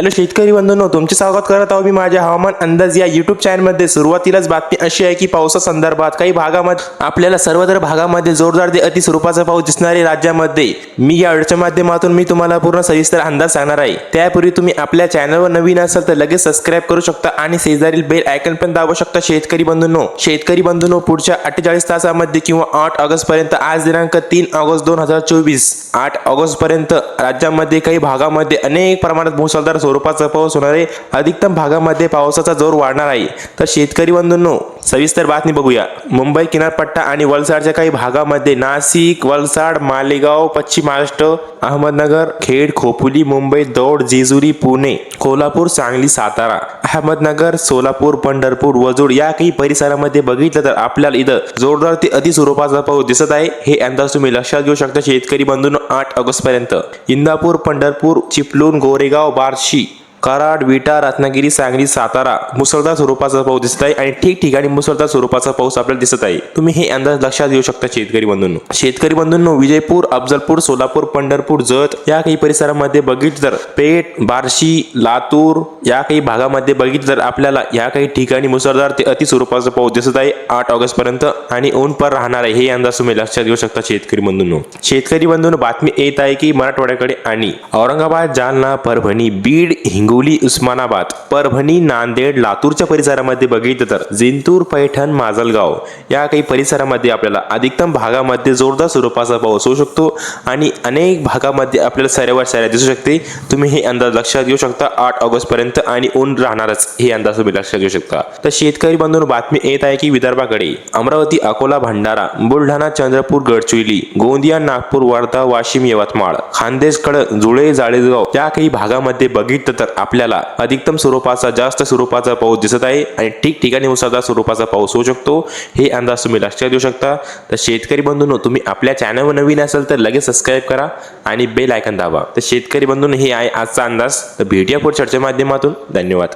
Hello शेतकरी बंधूंनो तुमचे स्वागत करत आहोत मी माझ्या हवामान अंदाज या युट्यूब चॅनलमध्ये सुरुवातीलाच बातमी अशी आहे की पावसासंदर्भात काही भागामध्ये आपल्याला सर्वत्र भागामध्ये जोरदार ते अति स्वरूपाचा पाऊस दिसणारे राज्यामध्ये मी या अडच्या माध्यमातून मी तुम्हाला पूर्ण सविस्तर अंदाज सांगणार आहे. त्यापूर्वी तुम्ही आपल्या चॅनलवर नवीन असाल तर लगेच सबस्क्राईब करू शकता आणि शेजारील बेल आयकन पण दाबू शकता शेतकरी बंधूंनो. शेतकरी बंधूंनो पुढच्या अठ्ठेचाळीस तासामध्ये किंवा आठ ऑगस्ट पर्यंत आज दिनांक तीन ऑगस्ट दोन हजार चोवीस आठ ऑगस्ट पर्यंत राज्यामध्ये काही भागामध्ये अनेक प्रमाणात मुसळधार स्वरूपाचा पाऊस होणार आहे. अधिकतम भागामध्ये पावसाचा जोर वाढणार आहे. तर शेतकरी बंधूंनो सविस्तर बातमी बघूया. मुंबई किनारपट्टा आणि वलसाडच्या काही भागामध्ये नाशिक वलसाड मालेगाव पश्चिम महाराष्ट्र अहमदनगर खेड खोपोली मुंबई दौड जेजुरी पुणे कोल्हापूर सांगली सातारा अहमदनगर सोलापूर पंढरपूर वजूड या काही परिसरामध्ये बघितलं तर आपल्याला इथं जोरदार ते अति स्वरूपाचा पाऊस दिसत आहे. हे अंदाज तुम्ही लक्षात घेऊ शकता. शेतकरी बंधून आठ ऑगस्ट पर्यंत इंदापूर पंढरपूर चिपलून गोरेगाव बार्शी कराड विटा रत्नागिरी सांगली सातारा मुसळधार स्वरूपाचा पाऊस दिसत आहे आणि ठिकठिकाणी मुसळधार स्वरूपाचा पाऊस आपल्याला दिसत आहे. तुम्ही हे अंदाज लक्षात घेऊ शकता शेतकरी बंधूंनो. शेतकरी बंधूंनो विजयपूर अफजलपूर सोलापूर पंढरपूर जत या काही परिसरामध्ये बघितलं तर पेठ बार्शी लातूर या काही भागामध्ये बघितलं तर आपल्याला या काही ठिकाणी मुसळधार ते अति स्वरूपाचा पाऊस दिसत आहे. आठ ऑगस्ट पर्यंत आणि ऊन पर राहणार आहे. हे अंदाज तुम्ही लक्षात घेऊ शकता शेतकरी बंधूंनो. शेतकरी बंधूंनो बातमी येत आहे की मराठवाड्याकडे आणि औरंगाबाद जालना परभणी बीड हिंग हिंगोली उस्मानाबाद परभणी नांदेड लातूरच्या परिसरामध्ये बघितलं तर जिंतूर पैठण माजलगाव या काही परिसरामध्ये आपल्याला अधिकतम भागामध्ये जोरदार स्वरूपाचा पाऊस होऊ शकतो आणि अनेक भागामध्ये आपल्याला सऱ्यावर सऱ्या दिसू शकते. तुम्ही हे अंदाज लक्षात घेऊ शकता. आठ ऑगस्ट पर्यंत आणि ऊन राहणारच हे अंदाज तुम्ही लक्षात घेऊ शकता. तर शेतकरी बंधून बातमी येत आहे की विदर्भाकडे अमरावती अकोला भंडारा बुलढाणा चंद्रपूर गडचिरोली गोंदिया नागपूर वर्धा वाशिम यवतमाळ खानदेशकड जुळे जाळेगाव या काही भागामध्ये बघितलं तर आपल्याला अधिकतम स्वरूपाचा जास्त स्वरूपाचा पाऊस दिसत आहे आणि ठिकठिकाणी मुसळधार स्वरूपाचा पाऊस होऊ शकतो. हे अंदाज तुम्ही लक्षात देऊ शकता. तर शेतकरी बंधूंनो तुम्ही आपल्या चॅनलवर नवीन असाल तर लगेच सबस्क्राईब करा आणि बेल आयकन दाबा. तर शेतकरी बंधूंनो हे आहे आजचा अंदाज. तर भेटूया पुढच्या चर्चेच्या माध्यमातून धन्यवाद.